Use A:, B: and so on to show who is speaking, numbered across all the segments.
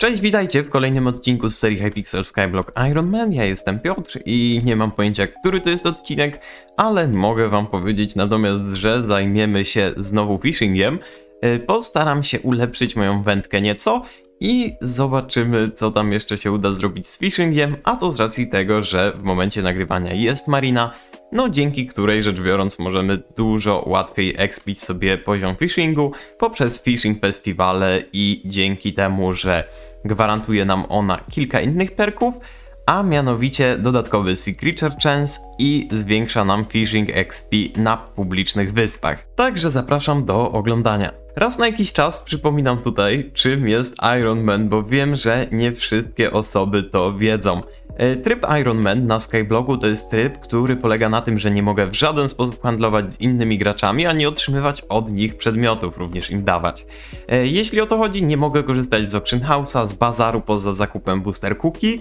A: Cześć, witajcie w kolejnym odcinku z serii Hypixel Skyblock Iron Man. Ja jestem Piotr i nie mam pojęcia, który to jest odcinek, ale mogę wam powiedzieć natomiast, że zajmiemy się znowu phishingiem. E, Postaram się ulepszyć moją wędkę nieco i zobaczymy, co tam jeszcze się uda zrobić z phishingiem, a to z racji tego, że w momencie nagrywania jest Marina, no dzięki której rzecz biorąc możemy dużo łatwiej expić sobie poziom phishingu poprzez phishing festiwale i dzięki temu, że gwarantuje nam ona kilka innych perków, a mianowicie dodatkowy Sea Creature Chance i zwiększa nam Fishing XP na publicznych wyspach. Także zapraszam do oglądania. Raz na jakiś czas przypominam tutaj, czym jest Iron Man, bo wiem, że nie wszystkie osoby to wiedzą. E, Tryb Iron Man na Skyblogu to jest tryb, który polega na tym, że nie mogę w żaden sposób handlować z innymi graczami, ani otrzymywać od nich przedmiotów, również im dawać. E, Jeśli o to chodzi, nie mogę korzystać z Auction House'a, z bazaru poza zakupem Booster Cookie,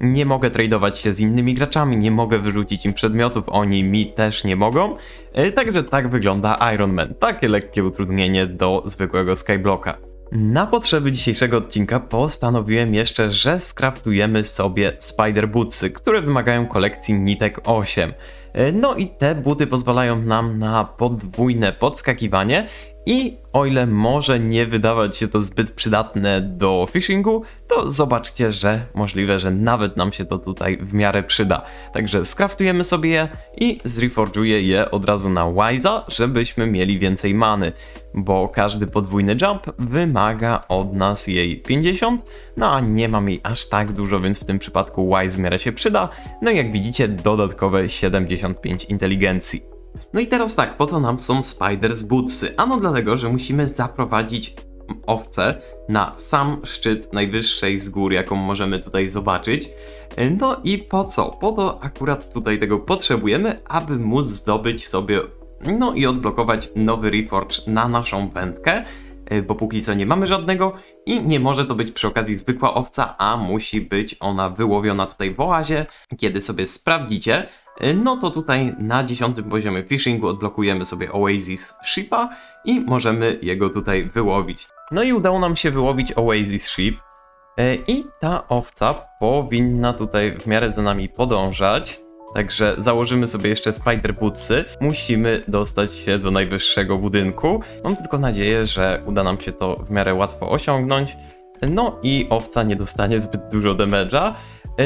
A: nie mogę tradować się z innymi graczami, nie mogę wyrzucić im przedmiotów, oni mi też nie mogą. E, Także tak wygląda Iron Man. Takie lekkie utrudnienie do zwykłego Skyblocka. Na potrzeby dzisiejszego odcinka postanowiłem jeszcze, że skraftujemy sobie Spider Bootsy, które wymagają kolekcji nitek 8. E, No i te buty pozwalają nam na podwójne podskakiwanie i o ile może nie wydawać się to zbyt przydatne do fishingu, to zobaczcie, że możliwe, że nawet nam się to tutaj w miarę przyda. Także skraftujemy sobie je i zreforżuję je od razu na Wise'a, żebyśmy mieli więcej many, bo każdy podwójny jump wymaga od nas jej 50, no a nie mam jej aż tak dużo, więc w tym przypadku Wise w miarę się przyda. No i jak widzicie, dodatkowe 75 inteligencji. No i teraz tak, po to nam są Spiders Bootsy. Ano dlatego, że musimy zaprowadzić owce na sam szczyt najwyższej z gór, jaką możemy tutaj zobaczyć. No i po co? Po to akurat tutaj tego potrzebujemy, aby móc zdobyć sobie, no i odblokować nowy Reforge na naszą wędkę, y, bo póki co nie mamy żadnego i nie może to być przy okazji zwykła owca, a musi być ona wyłowiona tutaj w oazie. Kiedy sobie sprawdzicie, no to tutaj na 10 poziomie fishingu odblokujemy sobie Oasis Shipa i możemy jego tutaj wyłowić. No i udało nam się wyłowić Oasis Ship y, i ta owca powinna tutaj w miarę za nami podążać. Także założymy sobie jeszcze Spider Bootsy. Musimy dostać się do najwyższego budynku. Mam tylko nadzieję, że uda nam się to w miarę łatwo osiągnąć. No i owca nie dostanie zbyt dużo damage'a.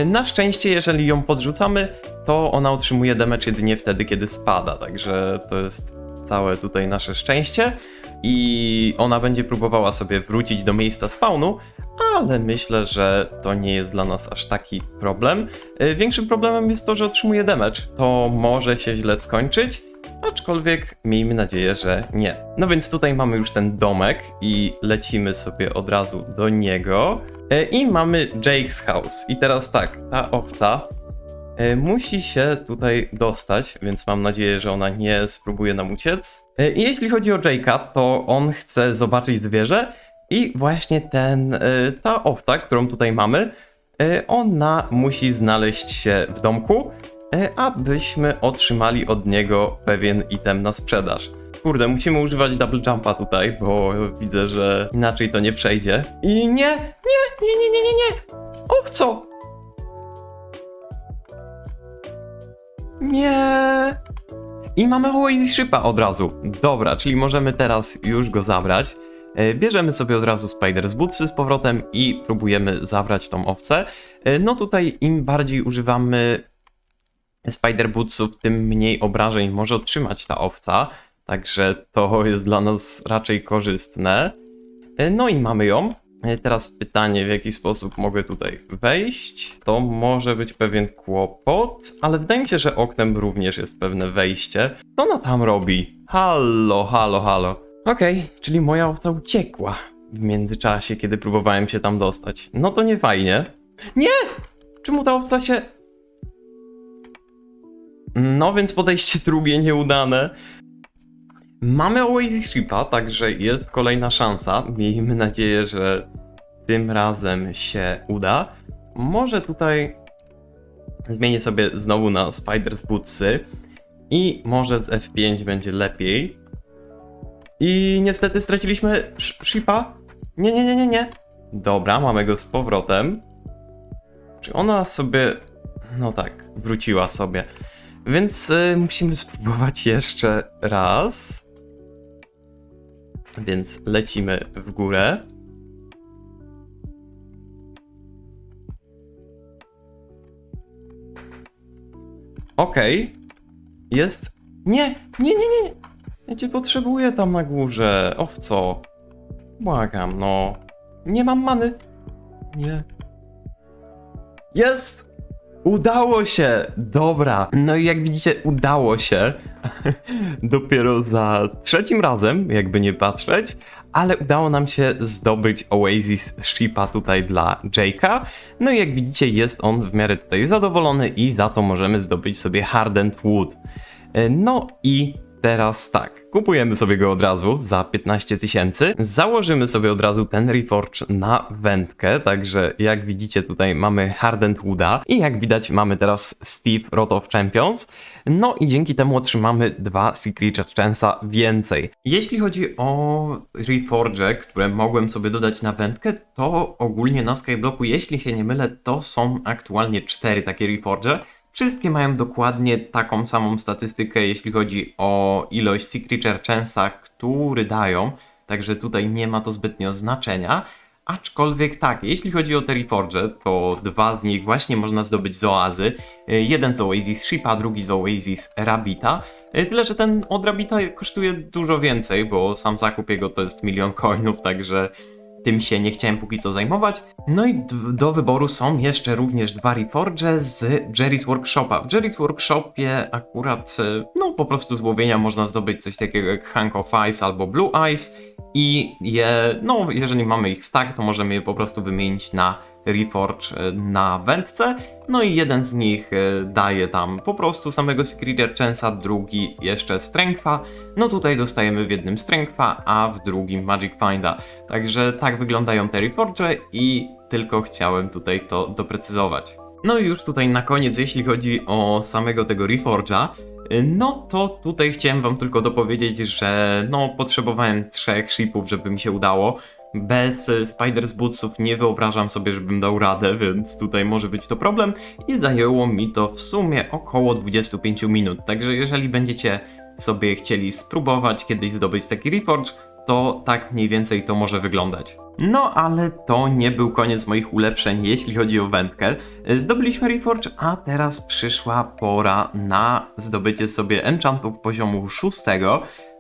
A: Na szczęście, jeżeli ją podrzucamy, to ona otrzymuje damage jedynie wtedy, kiedy spada. Także to jest całe tutaj nasze szczęście. I ona będzie próbowała sobie wrócić do miejsca spawnu, ale myślę, że to nie jest dla nas aż taki problem. Y, Większym problemem jest to, że otrzymuje damage. To może się źle skończyć, aczkolwiek miejmy nadzieję, że nie. No więc tutaj mamy już ten domek i lecimy sobie od razu do niego. Y, I mamy Jake's house. I teraz tak, ta y, musi się tutaj dostać, więc mam nadzieję, że ona nie spróbuje nam uciec. Y, I jeśli chodzi o Jake'a, to on chce zobaczyć zwierzę i właśnie ten, y, ta owca, którą tutaj mamy, ona musi znaleźć się w domku, abyśmy otrzymali od niego pewien item na sprzedaż. Kurde, musimy używać double jumpa tutaj, bo widzę, że inaczej to nie przejdzie. I nie, nie, nie, nie, nie, nie, nie! Owco! Nie! I mamy Oasis Shipa od razu. Dobra, czyli możemy teraz już go zabrać. E, Bierzemy sobie od razu Spider z Bootsy z powrotem i próbujemy zabrać tą owcę. E, No tutaj im bardziej używamy Spider Bootsów, tym mniej obrażeń może otrzymać ta owca. Także to jest dla nas raczej korzystne. E, No i mamy ją. E, Teraz pytanie, w jaki sposób mogę tutaj wejść. To może być pewien kłopot, ale wydaje mi się, że oknem również jest pewne wejście. Co ona tam robi? Halo, halo, halo. Okej, czyli moja owca uciekła w międzyczasie, kiedy próbowałem się tam dostać. No to nie fajnie. Nie! Czemu ta owca się... No więc podejście drugie nieudane. Mamy Oasis Shipa, także jest kolejna szansa. Miejmy nadzieję, że tym razem się uda. Może tutaj zmienię sobie znowu na Spiders Bootsy i może z F5 będzie lepiej. I niestety straciliśmy Sh- Shipa. Nie, nie, nie, nie, nie. Dobra, mamy go z powrotem. Czy ona sobie. No tak, wróciła sobie. Więc y, musimy spróbować jeszcze raz. Więc lecimy w górę. Okej. Jest. Nie, nie, nie, nie. Ja cię potrzebuję tam na górze. Owco. Błagam, no. Nie mam many. Nie. Jest! Udało się! Dobra. No i jak widzicie, udało się. Dopiero za trzecim razem, jakby nie patrzeć, ale udało nam się zdobyć Oasis Shipa tutaj dla Jake'a. No i jak widzicie, jest on w miarę tutaj zadowolony i za to możemy zdobyć sobie Hardened Wood. E, No i teraz tak, kupujemy sobie go od razu za 15 tysięcy, założymy sobie od razu ten Reforge na wędkę, także jak widzicie tutaj mamy Hardened Wooda i jak widać mamy teraz Steve Rot of Champions, no i dzięki temu otrzymamy dwa Secret Chance'a więcej. Jeśli chodzi o Reforge, które mogłem sobie dodać na wędkę, to ogólnie na Skyblocku, jeśli się nie mylę, to są aktualnie cztery takie Reforge. Wszystkie mają dokładnie taką samą statystykę, jeśli chodzi o ilość Secreture Chance'a, który dają, także tutaj nie ma to zbytnio znaczenia. Aczkolwiek tak, jeśli chodzi o te Reforge, to dwa z nich właśnie można zdobyć z Oazy. Jeden z Oasis Shipa, drugi z Oasis Rabita. Tyle, że ten od Rabita kosztuje dużo więcej, bo sam zakup jego to jest milion coinów, także tym się nie chciałem póki co zajmować. No i do wyboru są jeszcze również dwa Reforge z Jerry's Workshopa. W Jerry's Workshopie akurat, e, no po prostu z łowienia można zdobyć coś takiego jak Hank of Ice albo Blue Ice i je, no jeżeli mamy ich stack, to możemy je po prostu wymienić na Reforge e, na wędce. No i jeden z nich e, daje tam po prostu samego Secret Chance'a, drugi jeszcze Strength'a. No tutaj dostajemy w jednym Strength'a, a w drugim Magic Finda. Także tak wyglądają te Reforge i tylko chciałem tutaj to doprecyzować. No i już tutaj na koniec, jeśli chodzi o samego tego Reforge'a, y, no to tutaj chciałem wam tylko dopowiedzieć, że no potrzebowałem trzech shipów, żeby mi się udało. Bez y, Spiders Bootsów nie wyobrażam sobie, żebym dał radę, więc tutaj może być to problem i zajęło mi to w sumie około 25 minut. Także jeżeli będziecie sobie chcieli spróbować kiedyś zdobyć taki Reforge, to tak mniej więcej to może wyglądać. No ale to nie był koniec moich ulepszeń, jeśli chodzi o wędkę. Zdobyliśmy Reforge, a teraz przyszła pora na zdobycie sobie enchantów poziomu 6.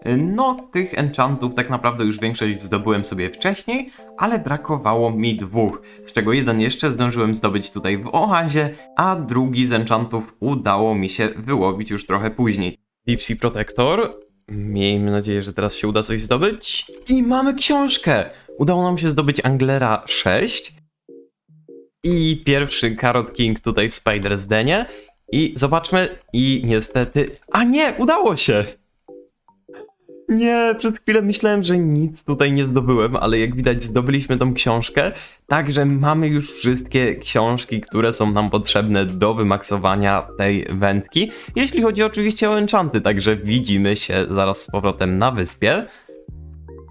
A: No, tych enchantów tak naprawdę już większość zdobyłem sobie wcześniej, ale brakowało mi dwóch, z czego jeden jeszcze zdążyłem zdobyć tutaj w oazie, a drugi z enchantów udało mi się wyłowić już trochę później. Deep Protector. Miejmy nadzieję, że teraz się uda coś zdobyć. I mamy książkę! Udało nam się zdobyć Anglera 6 i pierwszy Carrot King tutaj w Spider's Denie. I zobaczmy, i niestety. A nie, udało się! Nie, przez chwilę myślałem, że nic tutaj nie zdobyłem, ale jak widać zdobyliśmy tą książkę, także mamy już wszystkie książki, które są nam potrzebne do wymaksowania tej wędki. Jeśli chodzi oczywiście o enchanty, także widzimy się zaraz z powrotem na wyspie.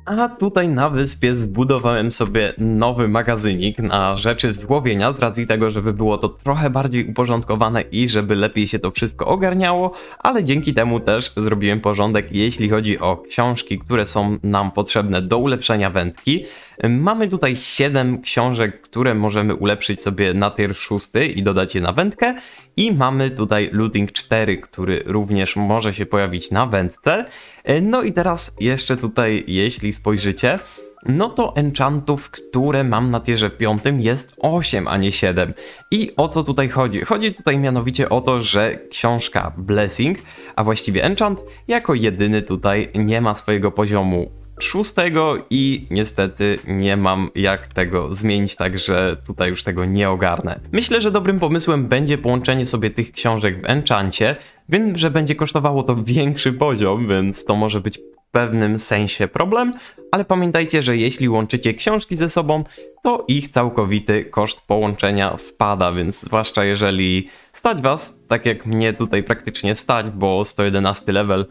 A: A tutaj na wyspie zbudowałem sobie nowy magazynik na rzeczy z łowienia, z racji tego, żeby było to trochę bardziej uporządkowane i żeby lepiej się to wszystko ogarniało, ale dzięki temu też zrobiłem porządek, jeśli chodzi o książki, które są nam potrzebne do ulepszenia wędki. Mamy tutaj 7 książek, które możemy ulepszyć sobie na tier 6 i dodać je na wędkę. I mamy tutaj looting 4, który również może się pojawić na wędce. No i teraz jeszcze tutaj, jeśli spojrzycie, no to enchantów, które mam na tierze 5 jest 8, a nie 7. I o co tutaj chodzi? Chodzi tutaj mianowicie o to, że książka Blessing, a właściwie enchant, jako jedyny tutaj nie ma swojego poziomu szóstego i niestety nie mam jak tego zmienić, także tutaj już tego nie ogarnę. Myślę, że dobrym pomysłem będzie połączenie sobie tych książek w Enchancie. Wiem, że będzie kosztowało to większy poziom, więc to może być w pewnym sensie problem, ale pamiętajcie, że jeśli łączycie książki ze sobą, to ich całkowity koszt połączenia spada, więc zwłaszcza jeżeli stać was, tak jak mnie tutaj praktycznie stać, bo 111 level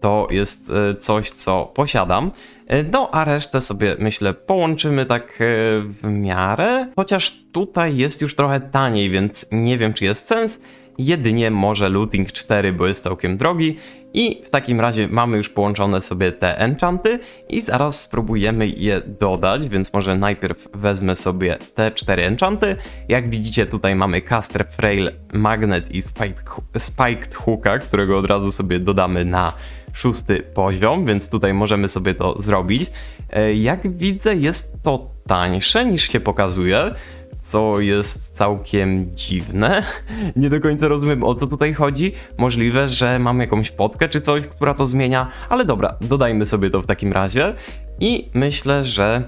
A: to jest e, coś, co posiadam. E, No, a resztę sobie myślę połączymy tak e, w miarę. Chociaż tutaj jest już trochę taniej, więc nie wiem, czy jest sens. Jedynie może Looting 4, bo jest całkiem drogi. I w takim razie mamy już połączone sobie te enchanty i zaraz spróbujemy je dodać, więc może najpierw wezmę sobie te cztery enchanty. Jak widzicie tutaj mamy Caster, Frail, Magnet i Spiked, Spiked Hooka, którego od razu sobie dodamy na szósty poziom, więc tutaj możemy sobie to zrobić. E, Jak widzę jest to tańsze niż się pokazuje, co jest całkiem dziwne. Nie do końca rozumiem o co tutaj chodzi. Możliwe, że mam jakąś potkę czy coś, która to zmienia, ale dobra, dodajmy sobie to w takim razie. I myślę, że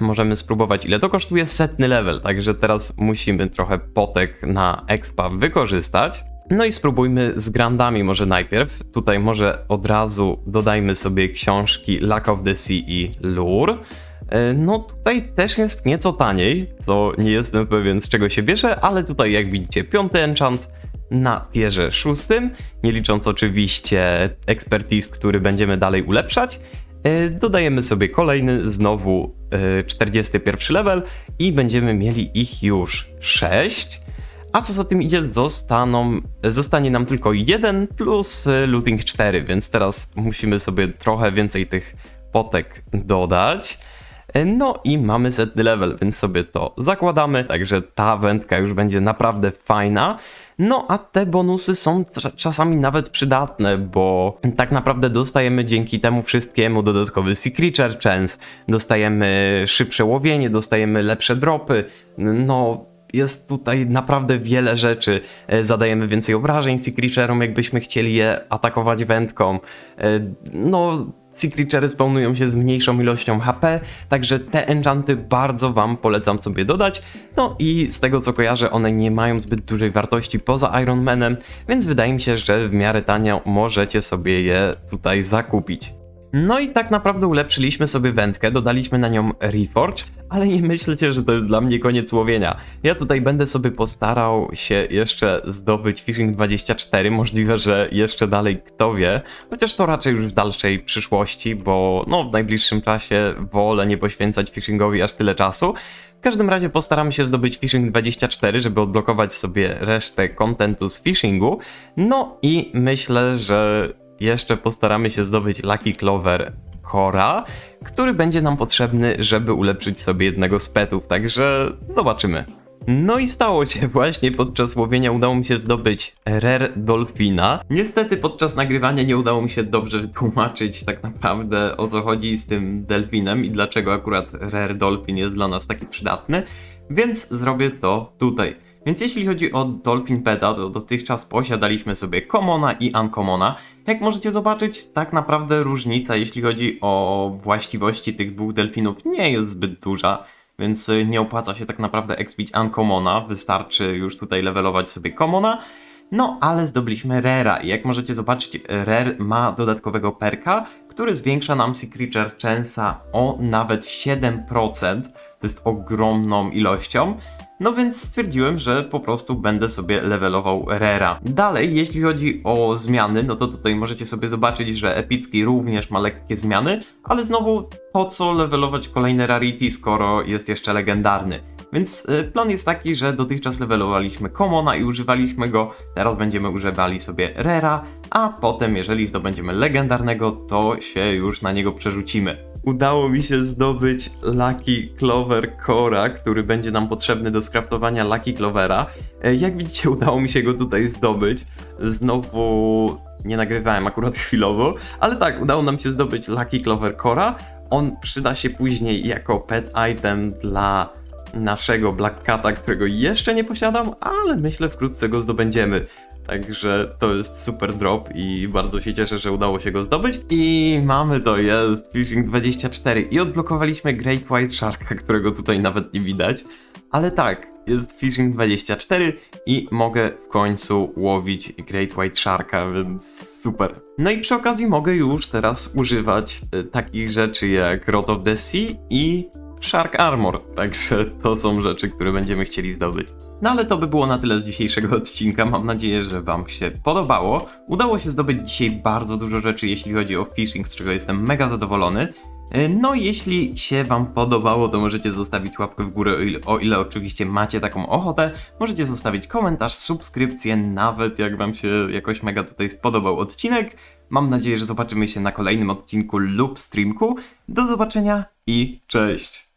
A: możemy spróbować ile to kosztuje setny level, także teraz musimy trochę potek na expa wykorzystać. No i spróbujmy z grandami może najpierw. Tutaj może od razu dodajmy sobie książki Luck of the Sea i Lure. E, No tutaj też jest nieco taniej, co nie jestem pewien z czego się bierze, ale tutaj jak widzicie piąty enchant na tierze szóstym, nie licząc oczywiście expertise, który będziemy dalej ulepszać. E, Dodajemy sobie kolejny, znowu e, 41 level i będziemy mieli ich już 6. A co za tym idzie, zostaną, zostanie nam tylko jeden plus e, looting 4, więc teraz musimy sobie trochę więcej tych potek dodać. E, No i mamy setny level, więc sobie to zakładamy, także ta wędka już będzie naprawdę fajna. No a te bonusy są cza- czasami nawet przydatne, bo tak naprawdę dostajemy dzięki temu wszystkiemu dodatkowy Sea Creature Chance, dostajemy szybsze łowienie, dostajemy lepsze dropy, no jest tutaj naprawdę wiele rzeczy. E, Zadajemy więcej obrażeń Sea Creature'om, jakbyśmy chcieli je atakować wędką. E, No, Sea Creature'y się z mniejszą ilością HP, także te enchanty bardzo wam polecam sobie dodać. No i z tego co kojarzę, one nie mają zbyt dużej wartości poza Iron Manem, więc wydaje mi się, że w miarę tanio możecie sobie je tutaj zakupić. No i tak naprawdę ulepszyliśmy sobie wędkę, dodaliśmy na nią Reforge, ale nie myślcie, że to jest dla mnie koniec łowienia. Ja tutaj będę sobie postarał się jeszcze zdobyć Fishing 24, możliwe, że jeszcze dalej kto wie, chociaż to raczej już w dalszej przyszłości, bo no w najbliższym czasie wolę nie poświęcać fishingowi aż tyle czasu. W każdym razie postaram się zdobyć Fishing 24, żeby odblokować sobie resztę kontentu z fishingu. No i myślę, że jeszcze postaramy się zdobyć Lucky Clover Cora, który będzie nam potrzebny, żeby ulepszyć sobie jednego z petów, także zobaczymy. No i stało się właśnie podczas łowienia udało mi się zdobyć Rare Dolphina. Niestety podczas nagrywania nie udało mi się dobrze wytłumaczyć tak naprawdę o co chodzi z tym delfinem i dlaczego akurat Rare Dolphin jest dla nas taki przydatny, więc zrobię to tutaj. Więc jeśli chodzi o Dolphin Peta, to dotychczas posiadaliśmy sobie Commona i Uncommona. Jak możecie zobaczyć, tak naprawdę różnica, jeśli chodzi o właściwości tych dwóch delfinów, nie jest zbyt duża, więc y, nie opłaca się tak naprawdę expić Uncommona, wystarczy już tutaj levelować sobie Commona. No, ale zdobyliśmy Rera i jak możecie zobaczyć, Rare ma dodatkowego perka, który zwiększa nam Sea Creature Chance'a o nawet 7%. To jest ogromną ilością. No więc stwierdziłem, że po prostu będę sobie levelował Rera. Dalej, jeśli chodzi o zmiany, no to tutaj możecie sobie zobaczyć, że Epicki również ma lekkie zmiany, ale znowu po co levelować kolejne Rarity, skoro jest jeszcze legendarny. Więc y, plan jest taki, że dotychczas levelowaliśmy Commona i używaliśmy go, teraz będziemy używali sobie Rera, a potem jeżeli zdobędziemy legendarnego, to się już na niego przerzucimy. Udało mi się zdobyć Lucky Clover Cora, który będzie nam potrzebny do skraftowania Lucky Clovera. E, Jak widzicie, udało mi się go tutaj zdobyć. Znowu nie nagrywałem akurat chwilowo, ale tak, udało nam się zdobyć Lucky Clover Cora. On przyda się później jako pet item dla naszego Black Cata, którego jeszcze nie posiadam, ale myślę wkrótce go zdobędziemy. Także to jest super drop i bardzo się cieszę, że udało się go zdobyć. I mamy to, jest Fishing 24 i odblokowaliśmy Great White Sharka, którego tutaj nawet nie widać. Ale tak, jest Fishing 24 i mogę w końcu łowić Great White Sharka, więc super. No i przy okazji mogę już teraz używać e, takich rzeczy jak Rod of the Sea i Shark Armor, także to są rzeczy, które będziemy chcieli zdobyć. No ale to by było na tyle z dzisiejszego odcinka. Mam nadzieję, że Wam się podobało. Udało się zdobyć dzisiaj bardzo dużo rzeczy, jeśli chodzi o phishing, z czego jestem mega zadowolony. E, No, jeśli się Wam podobało, to możecie zostawić łapkę w górę, o ile, o ile oczywiście macie taką ochotę. Możecie zostawić komentarz, subskrypcję, nawet jak Wam się jakoś mega tutaj spodobał odcinek. Mam nadzieję, że zobaczymy się na kolejnym odcinku lub streamku. Do zobaczenia i cześć!